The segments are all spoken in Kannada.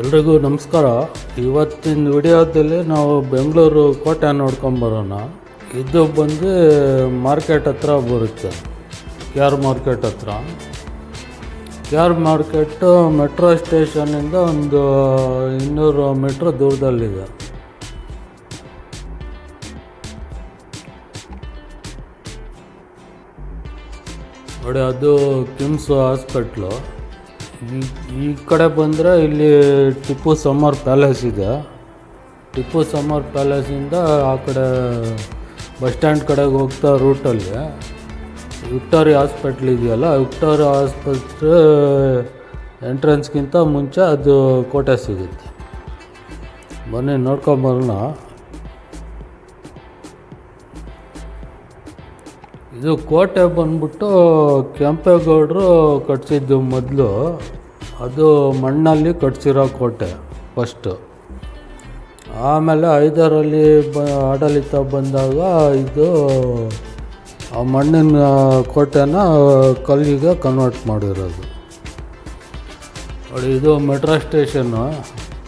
ಎಲ್ರಿಗೂ ನಮಸ್ಕಾರ. ಇವತ್ತಿನ ವಿಡಿಯೋದಲ್ಲಿ ನಾವು ಬೆಂಗಳೂರು ಕೋಟೆ ನೋಡ್ಕೊಂಬರೋಣ ಇದು ಬಂದು ಮಾರ್ಕೆಟ್ ಹತ್ರ ಬರುತ್ತೆ. ಕ್ಯಾರ್ ಮಾರ್ಕೆಟ್ ಹತ್ರ? Car market? ಮಾರ್ಕೆಟ್ಟು ಮೆಟ್ರೋ ಸ್ಟೇಷನಿಂದ ಒಂದು ಇನ್ನೂರು ಮೀಟ್ರ್ ದೂರದಲ್ಲಿದೆ. ನೋಡಿ, ಅದು ಕಿಮ್ಸ್ ಹಾಸ್ಪಿಟ್ಲು. ಈ- ಈ ಕಡೆ ಬಂದರೆ ಇಲ್ಲಿ ಟಿಪ್ಪು ಸಮ್ಮರ್ ಪ್ಯಾಲೇಸ್ ಇದೆ. ಟಿಪ್ಪು ಸಮ್ಮರ್ ಪ್ಯಾಲೇಸಿಂದ ಆ ಕಡೆ ಬಸ್ ಸ್ಟ್ಯಾಂಡ್ ಕಡೆಗೆ ಹೋಗ್ತಾ ರೂಟಲ್ಲಿ ವಿಕ್ಟೋರಿಯಾ ಹಾಸ್ಪಿಟ್ಲ್ ಇದೆಯಲ್ಲ, ವಿಕ್ಟೋರಿಯಾ ಆಸ್ಪತ್ರೆ ಎಂಟ್ರೆನ್ಸ್ಗಿಂತ ಮುಂಚೆ ಅದು ಕೋಟೆ ಸಿಗುತ್ತೆ. ಬನ್ನಿ ನೋಡ್ಕೊಂಬರೋಣ ಇದು ಕೋಟೆ ಬಂದ್ಬಿಟ್ಟು ಕೆಂಪೇಗೌಡರು ಕಟ್ಸಿದ್ದು ಮೊದಲು. ಅದು ಮಣ್ಣಲ್ಲಿ ಕಟ್ಸಿರೋ ಕೋಟೆ ಫಸ್ಟು ಆಮೇಲೆ ಐದರಲ್ಲಿ ಬ, ಆಡಳಿತ ಬಂದಾಗ ಇದು ಆ ಮಣ್ಣಿನ ಕೋಟೆನ ಕಲ್ಲಿಗೆ ಕನ್ವರ್ಟ್ ಮಾಡಿರೋದು. ನೋಡಿ, ಇದು ಮೆಟ್ರೋ ಸ್ಟೇಷನ್ನು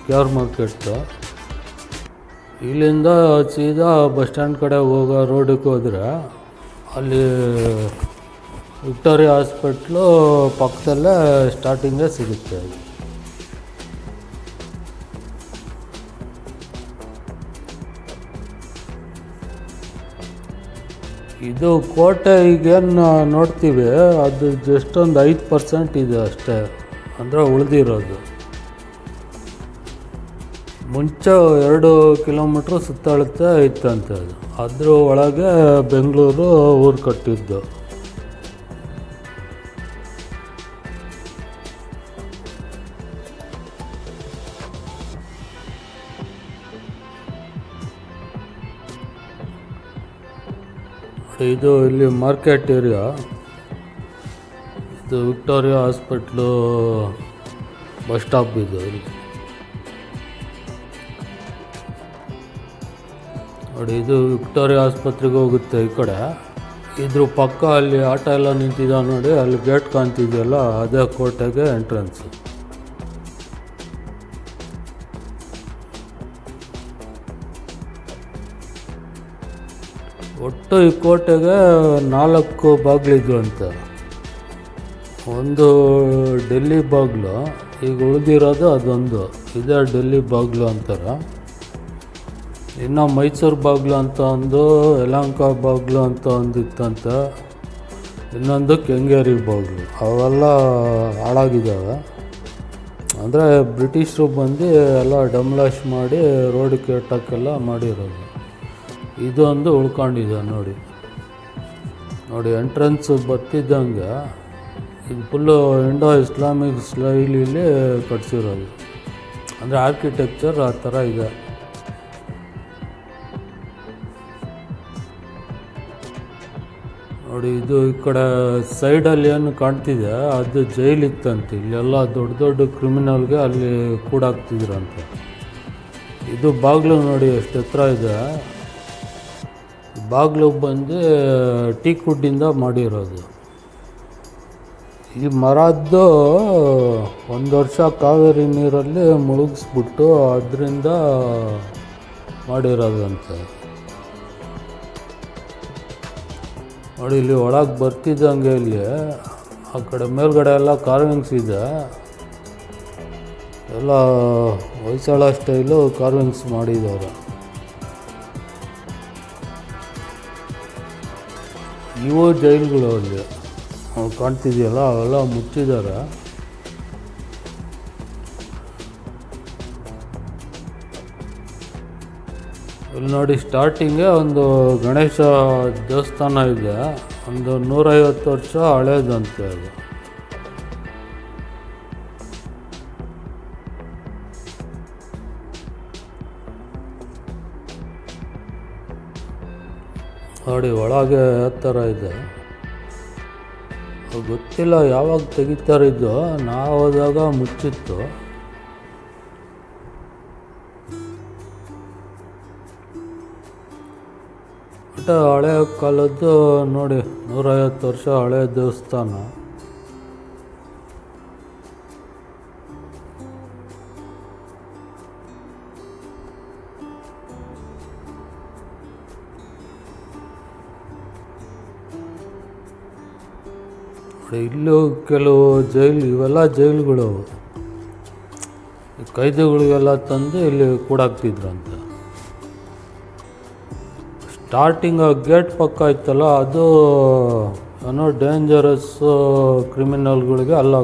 ಕೇರ್ ಮಾರ್ಕೆಟ್ದು ಇಲ್ಲಿಂದ ಸೀದಾ ಬಸ್ ಸ್ಟ್ಯಾಂಡ್ ಕಡೆ ಹೋಗೋ ರೋಡಿಗೆ ಹೋದರೆ ಅಲ್ಲಿ ವಿಕ್ಟೋರಿಯಾ ಹಾಸ್ಪಿಟ್ಲು ಪಕ್ಕದಲ್ಲೇ ಸ್ಟಾರ್ಟಿಂಗೇ ಸಿಗುತ್ತೆ. ಇದು ಕೋಟೆ ಈಗೇನು ನೋಡ್ತೀವಿ, ಅದು ಜಸ್ಟ್ ಒಂದು ಐದು ಪರ್ಸೆಂಟ್ ಇದೆ ಅಷ್ಟೇ, ಅಂದರೆ ಉಳಿದಿರೋದು. ಮುಂಚೆ ಎರಡು ಕಿಲೋಮೀಟ್ರ್ ಸುತ್ತಾಡುತ್ತೆ ಇತ್ತಂತೆ ಅದು. ಅದ್ರ ಒಳಗೆ ಬೆಂಗಳೂರು ಊರು ಕಟ್ಟಿದ್ದು. ಇದು ಇಲ್ಲಿ ಮಾರ್ಕೆಟ್ ಏರಿಯಾ. ಇದು ವಿಕ್ಟೋರಿಯಾ ಹಾಸ್ಪಿಟ್ಲು ಬಸ್ ಸ್ಟಾಪ್ ಇದು ಇಲ್ಲಿ. ನೋಡಿ, ಇದು ವಿಕ್ಟೋರಿಯಾ ಆಸ್ಪತ್ರೆಗೆ ಹೋಗುತ್ತೆ ಈ ಕಡೆ. ಇದ್ರ ಪಕ್ಕ ಅಲ್ಲಿ ಆಟೋ ಎಲ್ಲ ನಿಂತಿದ್ದಾವೆ ನೋಡಿ, ಅಲ್ಲಿ ಗೇಟ್ ಕಾಣ್ತಿದೆಯಲ್ಲ, ಅದೇ ಕೋಟೆಗೆ ಎಂಟ್ರೆನ್ಸ್ ಒಟ್ಟು ಈ ಕೋಟೆಗೆ ನಾಲ್ಕು ಬಾಗಿಲಿದ್ವು ಅಂತ. ಒಂದು ಡೆಲ್ಲಿ ಬಾಗಿಲು, ಈಗ ಉಳಿದಿರೋದು ಅದೊಂದು. ಇದೇ ಡೆಲ್ಲಿ ಬಾಗಿಲು ಅಂತಾರೆ. ಇನ್ನು ಮೈಸೂರು ಬಾಗಿಲು ಅಂತ ಒಂದು ಯಲಹಂಕ ಬಾಗಿಲು ಅಂತ ಒಂದಿತ್ತಂತೆ ಇನ್ನೊಂದು ಕೆಂಗೇರಿ ಬಾಗಿಲು. ಅವೆಲ್ಲ ಹಾಳಾಗಿದ್ದಾವೆ. ಅಂದರೆ ಬ್ರಿಟಿಷರು ಬಂದು ಎಲ್ಲ ಡಮ್ಲಾಶ್ ಮಾಡಿ ರೋಡ್ ಕೆಟ್ಟಕ್ಕೆಲ್ಲ ಮಾಡಿರೋದು. ಇದೊಂದು ಉಳ್ಕೊಂಡಿದೆ ನೋಡಿ. ನೋಡಿ, ಎಂಟ್ರೆನ್ಸ್ ಬರ್ತಿದ್ದಂಗೆ ಇದು ಫುಲ್ಲು ಇಂಡೋ ಇಸ್ಲಾಮಿಕ್ ಸ್ಟೈಲಿಲಿ ಕಟ್ಸಿರೋದು. ಅಂದರೆ ಆರ್ಕಿಟೆಕ್ಚರ್ ಆ ಥರ ಇದೆ. ನೋಡಿ, ಇದು ಈ ಕಡೆ ಸೈಡಲ್ಲಿ ಏನು ಕಾಣ್ತಿದೆ, ಅದು ಜೈಲಿತ್ತಂತೆ. ಇಲ್ಲೆಲ್ಲ ದೊಡ್ಡ ದೊಡ್ಡ ಕ್ರಿಮಿನಲ್ಗೆ ಅಲ್ಲಿ ಕೂಡಾಕ್ತಿದ್ರಂತೆ. ಇದು ಬಾಗಿಲು ನೋಡಿ ಎಷ್ಟು ಎತ್ತರ ಇದೆ. ಬಾಗಿಲು ಬಂದು ಟೀ ಕುಡ್ಡಿಂದ ಮಾಡಿರೋದು. ಈ ಮರದ್ದು ಒಂದು ವರ್ಷ ಕಾವೇರಿ ನೀರಲ್ಲಿ ಮುಳುಗಿಸ್ಬಿಟ್ಟು ಅದರಿಂದ ಮಾಡಿರೋದಂತೆ. ನೋಡಿ, ಇಲ್ಲಿ ಒಳಗೆ ಬರ್ತಿದ್ದಂಗೆ ಇಲ್ಲಿ. ಆ ಕಡೆ ಮೇಲ್ಗಡೆ ಎಲ್ಲ ಕಾರ್ವಿಂಗ್ಸ್ ಇದೆ. ಎಲ್ಲ ಹೊಯ್ಸಳ ಸ್ಟೈಲು ಕಾರ್ವಿಂಗ್ಸ್ ಮಾಡಿದ್ದಾರೆ ಇವು ಜೈಲ್ಗಳು ಅಲ್ಲಿ. ಕಾಣ್ತಿದೆಯಲ್ಲ, ಅವೆಲ್ಲ ಮುಚ್ಚಿದ್ದಾರೆ ಇಲ್ಲಿ ನೋಡಿ ಸ್ಟಾರ್ಟಿಂಗೇ ಒಂದು ಗಣೇಶ ದೇವಸ್ಥಾನ ಇದೆ. ಒಂದು ನೂರೈವತ್ತು ವರ್ಷ ಹಳೇದಂತೆ ಅದು. ನೋಡಿ, ಒಳಗೆ ಥರ ಇದೆ? ಗೊತ್ತಿಲ್ಲ, ಯಾವಾಗ ತೆಗಿತಾರಿದ್ದು, ನಾವು ಹೋದಾಗ ಮುಚ್ಚಿತ್ತು. ದೊಡ್ಡ ಹಳೆ ಕಾಲದ್ದು ನೋಡಿ, ನೂರೈವತ್ತು ವರ್ಷ ಹಳೆ ದೇವಸ್ಥಾನ. ಇಲ್ಲೂ ಕೆಲವು ಜೈಲು, ಇವೆಲ್ಲ ಜೈಲುಗಳು ಕೈದಿಗಳಿಗೆಲ್ಲ ತಂದು ಇಲ್ಲಿ ಕೂಡಾಕ್ತಿದ್ರಂತೆ. ಸ್ಟಾರ್ಟಿಂಗ್ ಗೇಟ್ ಪಕ್ಕ ಇತ್ತಲ್ಲ ಅದು, ಏನೋ ಡೇಂಜರಸ್ ಕ್ರಿಮಿನಲ್ಗಳಿಗೆ ಅಲ್ಲಿ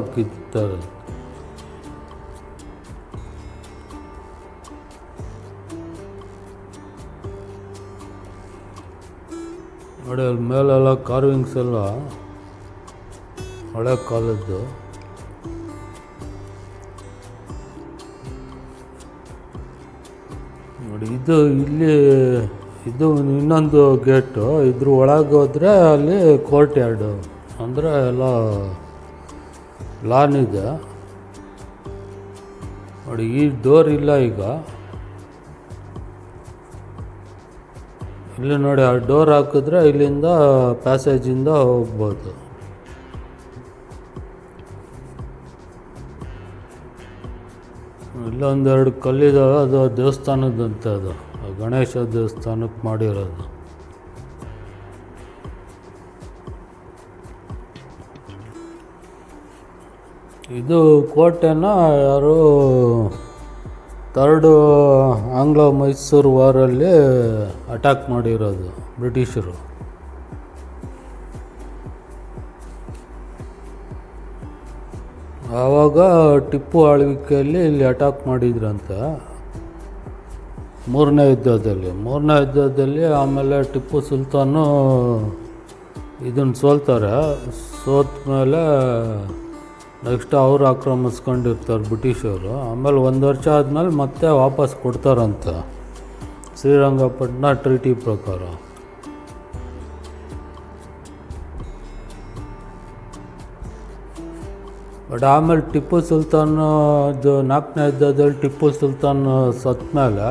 ನೋಡಿ ಅಲ್ಲಿ ಮೇಲೆಲ್ಲ ಕಾರ್ವಿಂಗ್ಸ್ ಎಲ್ಲ ಹಳೆ ಕಾಲದ್ದು. ನೋಡಿ, ಇದು ಇಲ್ಲಿ ಇದು ಇನ್ನೊಂದು ಗೇಟು. ಇದ್ರ ಒಳಗೆ ಹೋದರೆ ಅಲ್ಲಿ ಕೋರ್ಟ್ ಯಾರ್ಡು ಅಂದರೆ ಎಲ್ಲ ಲಾನ್ ಇದೆ. ನೋಡಿ, ಈ ಡೋರ್ ಇಲ್ಲ ಈಗ. ಇಲ್ಲಿ ನೋಡಿ, ಆ ಡೋರ್ ಹಾಕಿದ್ರೆ ಇಲ್ಲಿಂದ ಪ್ಯಾಸೇಜಿಂದ ಹೋಗ್ಬೋದು. ಇಲ್ಲೊಂದೆರಡು ಕಲ್ಲಿದ್ದಾವೆ ಅದು ದೇವಸ್ಥಾನದಂತೆ ಅದು. ಗಣೇಶ ದೇವಸ್ಥಾನಕ್ಕೆ ಮಾಡಿರೋದು. ಇದು ಕೋಟೆನ ಯಾರು ತರ್ಡು ಆಂಗ್ಲೋ ಮೈಸೂರು ವಾರಲ್ಲಿ ಅಟ್ಯಾಕ್ ಮಾಡಿರೋದು ಬ್ರಿಟಿಷರು. ಆವಾಗ ಟಿಪ್ಪು ಆಳ್ವಿಕೆಯಲ್ಲಿ ಇಲ್ಲಿ ಅಟ್ಯಾಕ್ ಮಾಡಿದ್ರಂತೆ. ಮೂರನೇ ಯುದ್ಧದಲ್ಲಿ. ಮೂರನೇ ಯುದ್ಧದಲ್ಲಿ ಆಮೇಲೆ ಟಿಪ್ಪು ಸುಲ್ತಾನು ಇದನ್ನು ಸೋಲ್ತಾರೆ. ಸೋತ ಮೇಲೆ ನೆಕ್ಸ್ಟ್ ಅವ್ರು ಆಕ್ರಮಿಸ್ಕೊಂಡಿರ್ತಾರೆ ಬ್ರಿಟಿಷರು ಆಮೇಲೆ ಒಂದು ವರ್ಷ ಆದಮೇಲೆ ಮತ್ತೆ ವಾಪಸ್ ಕೊಡ್ತಾರಂತ ಶ್ರೀರಂಗಪಟ್ಟಣ ಟ್ರೀಟಿ ಪ್ರಕಾರ. ಬಟ್ ಆಮೇಲೆ ಟಿಪ್ಪು ಸುಲ್ತಾನ್ ಇದು ನಾಲ್ಕನೇ ಯುದ್ಧದಲ್ಲಿ ಟಿಪ್ಪು ಸುಲ್ತಾನ್ ಸತ್ತ ಮೇಲೆ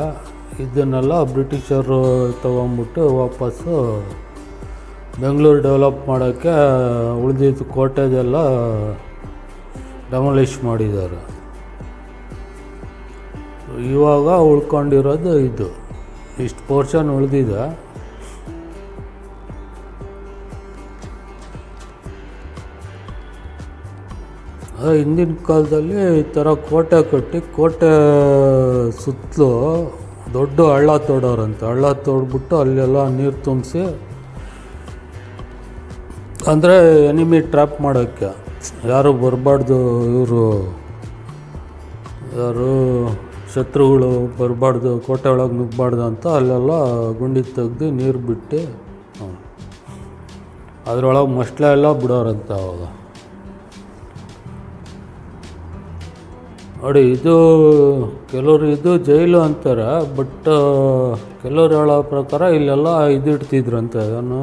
ಇದನ್ನೆಲ್ಲ ಬ್ರಿಟಿಷರು ತೊಗೊಂಬಿಟ್ಟು ವಾಪಸ್ಸು ಬೆಂಗಳೂರು ಡೆವಲಪ್ ಮಾಡೋಕ್ಕೆ ಉಳಿದಿದ್ದ ಕೋಟೆದೆಲ್ಲ ಡೆಮೊಲಿಷ್ ಮಾಡಿದ್ದಾರೆ. ಇವಾಗ ಉಳ್ಕೊಂಡಿರೋದು ಇದು. ಇಷ್ಟು ಪೋರ್ಷನ್ ಉಳಿದಿದೆ. ಹಿಂದಿನ ಕಾಲದಲ್ಲಿ ಈ ಥರ ಕೋಟೆ ಕಟ್ಟಿ ಕೋಟೆ ಸುತ್ತಲೂ ದೊಡ್ಡ ಹಳ್ಳ ತೋಡೋರಂತೆ. ಹಳ್ಳ ತೋಡ್ಬಿಟ್ಟು ಅಲ್ಲೆಲ್ಲ ನೀರು ತುಂಬಿಸಿ, ಅಂದರೆ ಎನಿಮಿ ಟ್ರ್ಯಾಪ್ ಮಾಡೋಕ್ಕೆ. ಯಾರು ಬರಬಾರ್ದು ಇವರು. ಯಾರು ಶತ್ರುಗಳು ಬರಬಾರ್ದು, ಕೋಟೆ ಒಳಗೆ ನುಗ್ಗಬಾರ್ದು ಅಂತ ಅಲ್ಲೆಲ್ಲ ಗುಂಡಿ ತೆಗ್ದು ನೀರು ಬಿಟ್ಟು ಅದರೊಳಗೆ ಮಸ್ಲೆ ಎಲ್ಲ ಬಿಡೋರಂತೆ ಅವಾಗ. ನೋಡಿ, ಇದು ಕೆಲವರು ಇದು ಜೈಲು ಅಂತಾರೆ ಬಟ್ ಕೆಲವ್ರು ಹೇಳೋ ಪ್ರಕಾರ ಇಲ್ಲೆಲ್ಲ ಇದಿಡ್ತಿದ್ರಂತೆ ಏನು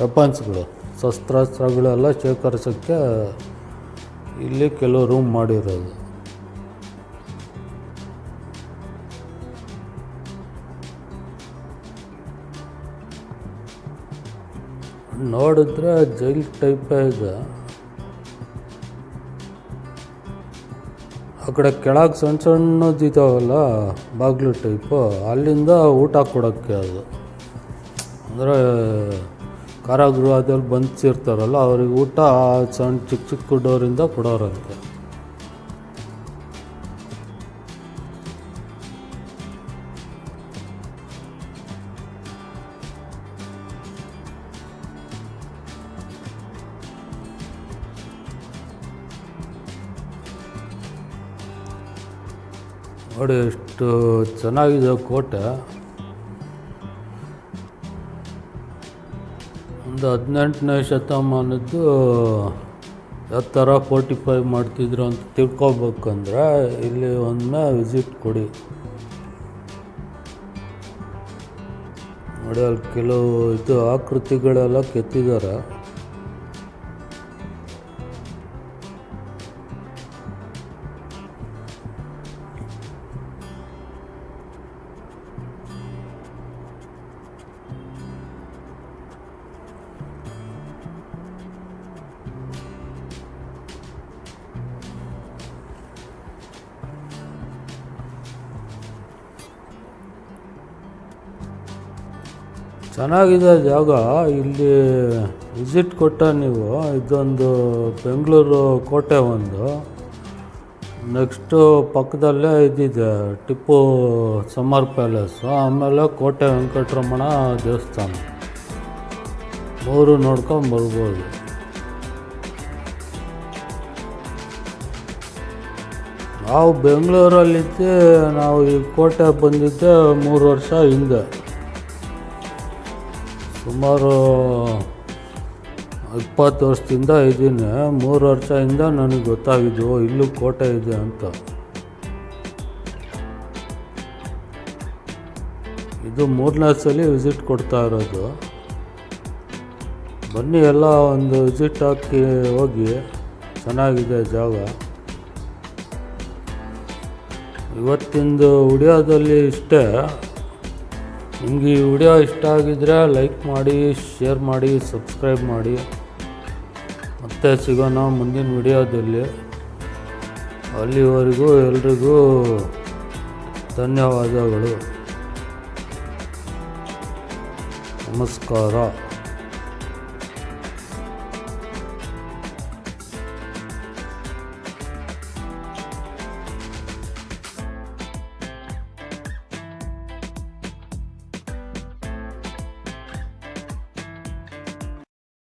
ವೆಪನ್ಸ್ಗಳು ಶಸ್ತ್ರಾಸ್ತ್ರಗಳೆಲ್ಲ ಶೇಖರಿಸೋಕ್ಕೆ ಇಲ್ಲಿ ಕೆಲವು ರೂಮ್ ಮಾಡಿರೋದು. ನೋಡಿದ್ರೆ ಜೈಲ್ ಟೈಪೇ ಇದೆ ಆ ಕಡೆ ಕೆಳಗೆ ಸಣ್ಣ ಸಣ್ಣದು ಇದಾವಲ್ಲ ಬಾಗಿಲು ಟೈಪು ಅಲ್ಲಿಂದ ಊಟ ಕೊಡೋಕ್ಕೆ ಅದು. ಅಂದರೆ, ಕಾರಾಗೃಹದಲ್ಲಿ ಬಂದಿರ್ತಾರಲ್ಲ ಅವ್ರಿಗೆ ಊಟ ಸಣ್ಣ ಚಿಕ್ಕ ಚಿಕ್ಕ ಡೋರಿಂದ ಕೊಡೋರಂತೆ. ನೋಡಿ ಎಷ್ಟು ಚೆನ್ನಾಗಿದೆ ಕೋಟೆ. ಒಂದು ಹದಿನೆಂಟನೇ ಶತಮಾನದ್ದು ಯಾವ ಥರ ಫೋರ್ಟಿಫೈ ಮಾಡ್ತಿದ್ರು ಅಂತ ತಿಳ್ಕೊಬೇಕಂದ್ರೆ ಇಲ್ಲಿ ಒಮ್ಮೆ ವಿಸಿಟ್ ಕೊಡಿ. ನೋಡಿ, ಅಲ್ಲಿ ಕೆಲವು ಇದು ಆಕೃತಿಗಳೆಲ್ಲ ಕೆತ್ತಿದ್ದಾರೆ. ಚೆನ್ನಾಗಿದೆ ಜಾಗ. ಇಲ್ಲಿ ವಿಸಿಟ್ ಕೊಟ್ಟ ನೀವು. ಇದೊಂದು ಬೆಂಗಳೂರು ಕೋಟೆ ಒಂದು. ನೆಕ್ಸ್ಟು ಪಕ್ಕದಲ್ಲೇ ಇದಿದೆ, ಟಿಪ್ಪು ಸಮ್ಮರ್ ಪ್ಯಾಲೇಸು. ಆಮೇಲೆ ಕೋಟೆ ವೆಂಕಟರಮಣ ದೇವಸ್ಥಾನ. ಮೂರು ನೋಡ್ಕೊಂಡು ಬರ್ಬೋದು. ನಾವು ಬೆಂಗಳೂರಲ್ಲಿದ್ದೆ, ನಾವು ಈ ಕೋಟೆ ಬಂದಿದ್ದೆ ಮೂರು ವರ್ಷ ಹಿಂದೆ. ಸುಮಾರು ಇಪ್ಪತ್ತು ವರ್ಷದಿಂದ ಇದ್ದೀನಿ. ಮೂರು ವರ್ಷದಿಂದ ನನಗೆ ಗೊತ್ತಾಗಿದ್ದು ಇಲ್ಲೂ ಕೋಟೆ ಇದೆ ಅಂತ. ಇದು ಮೂರನೇ ಸಲ ವಿಸಿಟ್ ಕೊಡ್ತಾ ಇರೋದು. ಬನ್ನಿ ಎಲ್ಲ ಒಂದು ವಿಸಿಟ್ ಹಾಕಿ ಹೋಗಿ. ಚೆನ್ನಾಗಿದೆ ಜಾಗ. ಇವತ್ತಿಂದು ಉಡಿಯೋದಲ್ಲಿ ಇಷ್ಟೇ. ನಿಮಗೆ ಈ ವಿಡಿಯೋ ಇಷ್ಟ ಆಗಿದ್ರೆ ಲೈಕ್ ಮಾಡಿ, ಶೇರ್ ಮಾಡಿ, ಸಬ್ಸ್ಕ್ರೈಬ್ ಮಾಡಿ. ಮತ್ತೆ ಸಿಗೋಣ ಮುಂದಿನ ವಿಡಿಯೋದಲ್ಲಿ. ಅಲ್ಲಿವರೆಗೂ ಎಲ್ರಿಗೂ ಧನ್ಯವಾದಗಳು. ನಮಸ್ಕಾರ.